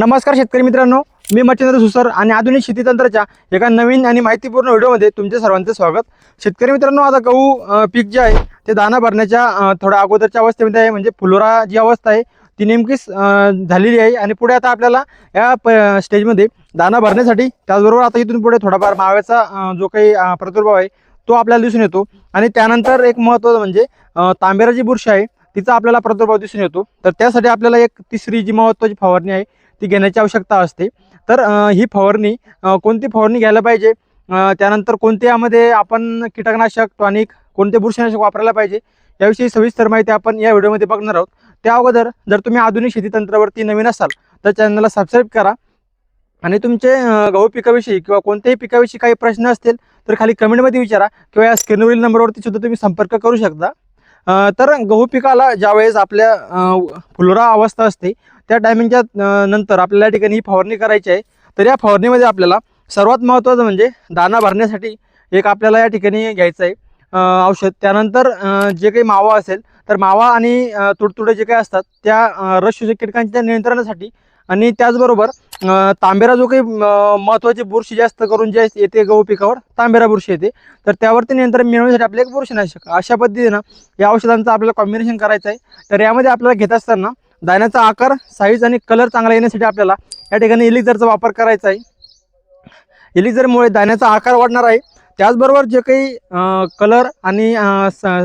नमस्कार शेतकरी मित्रांनो मी मच्छिंद्र सुसर आणि आधुनिक शेती तंत्राच्या एका नवीन आणि माहितीपूर्ण व्हिडिओमध्ये तुमच्या सर्वांचं स्वागत. शेतकरी मित्रांनो आता गहू पीक जे आहे ते दाना भरण्याच्या थोड्या अगोदरच्या अवस्थेमध्ये आहे. म्हणजे फुलोरा जी अवस्था आहे ती नेमकीच झालेली आहे. आणि पुढे आता आपल्याला या प स्टेजमध्ये दाना भरण्यासाठी त्याचबरोबर आता इथून पुढे थोडाफार माव्याचा जो काही प्रादुर्भाव आहे तो आपल्याला दिसून येतो. आणि त्यानंतर एक महत्त्वाचं म्हणजे अं, तांबेरा जी बुरशी आहे तिचा आपल्याला प्रादुर्भाव दिसून येतो. तर त्यासाठी आपल्याला एक तिसरी जी महत्त्वाची फवारणी आहे ती घेण्याची आवश्यकता असते. तर ही फवारणी कोणती फवारणी घ्यायला पाहिजे? त्यानंतर कोणत्यामध्ये आपण कीटकनाशक टॉनिक कोणते बुरशीनाशक वापरायला पाहिजे? याविषयी सविस्तर माहिती आपण या व्हिडिओमध्ये बघणार आहोत. त्या अगोदर जर तुम्ही आधुनिक शेती तंत्रावरती नवीन असाल तर चॅनलला सबस्क्राईब करा. आणि तुमचे गहू पिकाविषयी किंवा कोणत्याही पिकाविषयी काही प्रश्न असतील तर खाली कमेंटमध्ये विचारा किंवा या स्क्रीनवरील नंबरवरती सुद्धा तुम्ही संपर्क करू शकता. तर गहू पिकाला ज्यावेळेस आपल्या फुलोरा अवस्था असते त्या टायमिंगच्या नंतर आपल्याला या ठिकाणी ही फवारणी करायची आहे. तर या फवारणीमध्ये आपल्याला सर्वात महत्त्वाचं म्हणजे दाना भरण्यासाठी एक आपल्याला या ठिकाणी घ्यायचं आहे. औषध. त्यानंतर जे काही मावा असेल तर मावा आणि तुडतुडे जे काही असतात त्या रसशोषक कीटकांच्या नियंत्रणासाठी आणि त्याचबरोबर तांबेरा जो काही महत्त्वाची बुरशी जास्त करून जे येते गहू पिकावर तांबेरा बुरशी येते. तर त्यावरती नियंत्रण मिळवण्यासाठी आपले एक बुरशीनाशक. अशा पद्धतीनं या औषधांचं आपल्याला कॉम्बिनेशन करायचं आहे. तर यामध्ये आपल्याला घेत असताना दाण्याचा आकार साईज आणि कलर चांगला येण्यासाठी आपल्याला या ठिकाणी इलिक्झरचा वापर करायचा आहे. इलिक्झरमुळे दाण्याचा आकार वाढणार आहे. त्याचबरोबर जे काही कलर आणि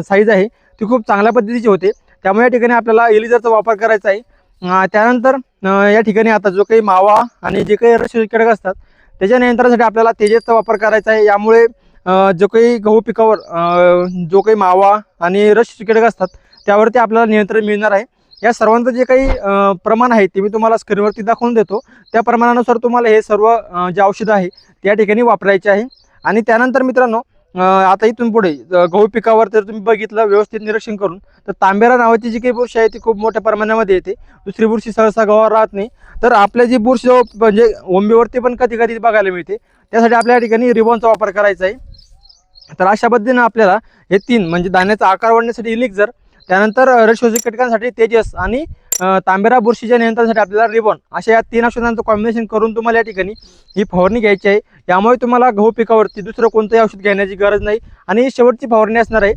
साईज आहे ती खूप चांगल्या पद्धतीची होते. त्यामुळे या ठिकाणी आपल्याला इलिझरचा वापर करायचा आहे. त्यानंतर या ठिकाणी आता जो काही मावा आणि जे काही रस कीटक असतात त्याच्या नियंत्रणासाठी आपल्याला तेजेसचा वापर करायचा आहे. यामुळे जो काही गहू पिकावर जो काही मावा आणि रस कीटक असतात त्यावरती आपल्याला नियंत्रण मिळणार आहे. या सर्वांचं जे काही प्रमाण आहे ते मी तुम्हाला स्क्रीनवरती दाखवून देतो. त्या प्रमाणानुसार तुम्हाला हे सर्व जे औषधं आहे त्या ठिकाणी वापरायचे आहे. आणि त्यानंतर मित्रांनो आता इथून पुढे गहू पिकावर जर तुम्ही बघितलं व्यवस्थित निरीक्षण करून तर तांबेरा नावाची जी काही बुरशी आहे ती खूप मोठ्या प्रमाणामध्ये येते. दुसरी बुरशी सहसा गव्हावर राहत नाही. तर आपल्या जी बुरशी म्हणजे ओंबीवरती पण कधी कधी बघायला मिळते. त्यासाठी आपल्या ठिकाणी रिबॉनचा वापर करायचा आहे. तर अशा पद्धतीनं आपल्याला हे तीन म्हणजे दाण्याचा आकार वाढण्यासाठी इलिक्झर त्यानंतर रसशोषक कीटकांसाठी तेजस आणि तांबेरा बुरशीच्या नियंत्रणासाठी आपल्याला रिबॉन अशा या तीन औषधांचं कॉम्बिनेशन करून तुम्हाला या ठिकाणी ही फवारणी घ्यायची आहे. यामुळे तुम्हाला गहू पिकावरती दुसरं कोणतंही औषध घेण्याची गरज नाही. आणि शेवटची फवारणी असणार आहे.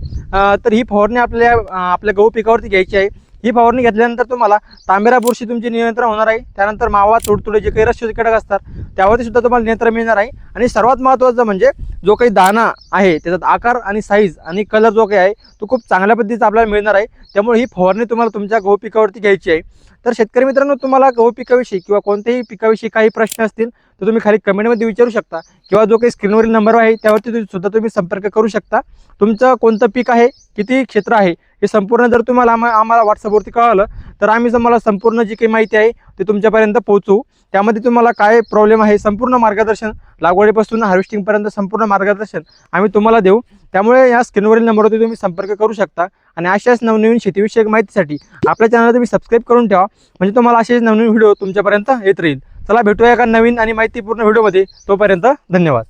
तर ही फवारणी आपल्या आपल्या गहू पिकावरती घ्यायची आहे. ही फवारणी घेतल्यानंतर तुम्हाला तांबेरा बुरशी तुमचे नियंत्रण होणार आहे. त्यानंतर मावा तुडतुडे जे काही रस कीटक असतात त्यावरती सुद्धा तुम्हाला नियंत्रण मिळणार आहे. आणि सर्वात महत्त्वाचं म्हणजे जो काही दाना आहे त्याचा आकार आणि साईज आणि कलर जो काही आहे तो खूप चांगल्या पद्धतीचा आपल्याला मिळणार आहे. त्यामुळे ही फवारणी तुम्हाला तुमच्या गहू पिकावरती घ्यायची आहे. तर शेतकरी मित्रांनो तुम्हाला गहू पिकाविषयी किंवा कोणत्याही पिकाविषयी काही प्रश्न असतील तर तुम्ही खाली कमेंटमध्ये विचारू शकता. किंवा जो काही स्क्रीनवरील नंबर आहे त्यावरती तुम्ही सुद्धा तुम्ही संपर्क करू शकता. तुमचं कोणतं पीक आहे किती क्षेत्र आहे हे संपूर्ण जर तुम्हाला आम्हा आम्हाला व्हॉट्सअपवरती कळालं तर आम्ही तुम्हाला संपूर्ण जी काही माहिती आहे ते तुमच्यापर्यंत पोहोचू त्यामध्ये तुम्हाला काय प्रॉब्लेम आहे संपूर्ण मार्गदर्शन लागवडीपासून हार्वेस्टिंगपर्यंत संपूर्ण मार्गदर्शन आम्ही तुम्हाला देऊ. त्यामुळे या स्क्रीनवरील नंबरवरती तुम्ही संपर्क करू शकता. आणि अशाच नवनवीन शेतीविषयक माहितीसाठी आपल्या चॅनलला तुम्ही सबस्क्राईब करून ठेवा. म्हणजे तुम्हाला असेच नवनवीन व्हिडिओ तुमच्यापर्यंत येत राहील. चला भेटूया एका नवीन आणि माहितीपूर्ण व्हिडिओमध्ये तोपर्यंत धन्यवाद.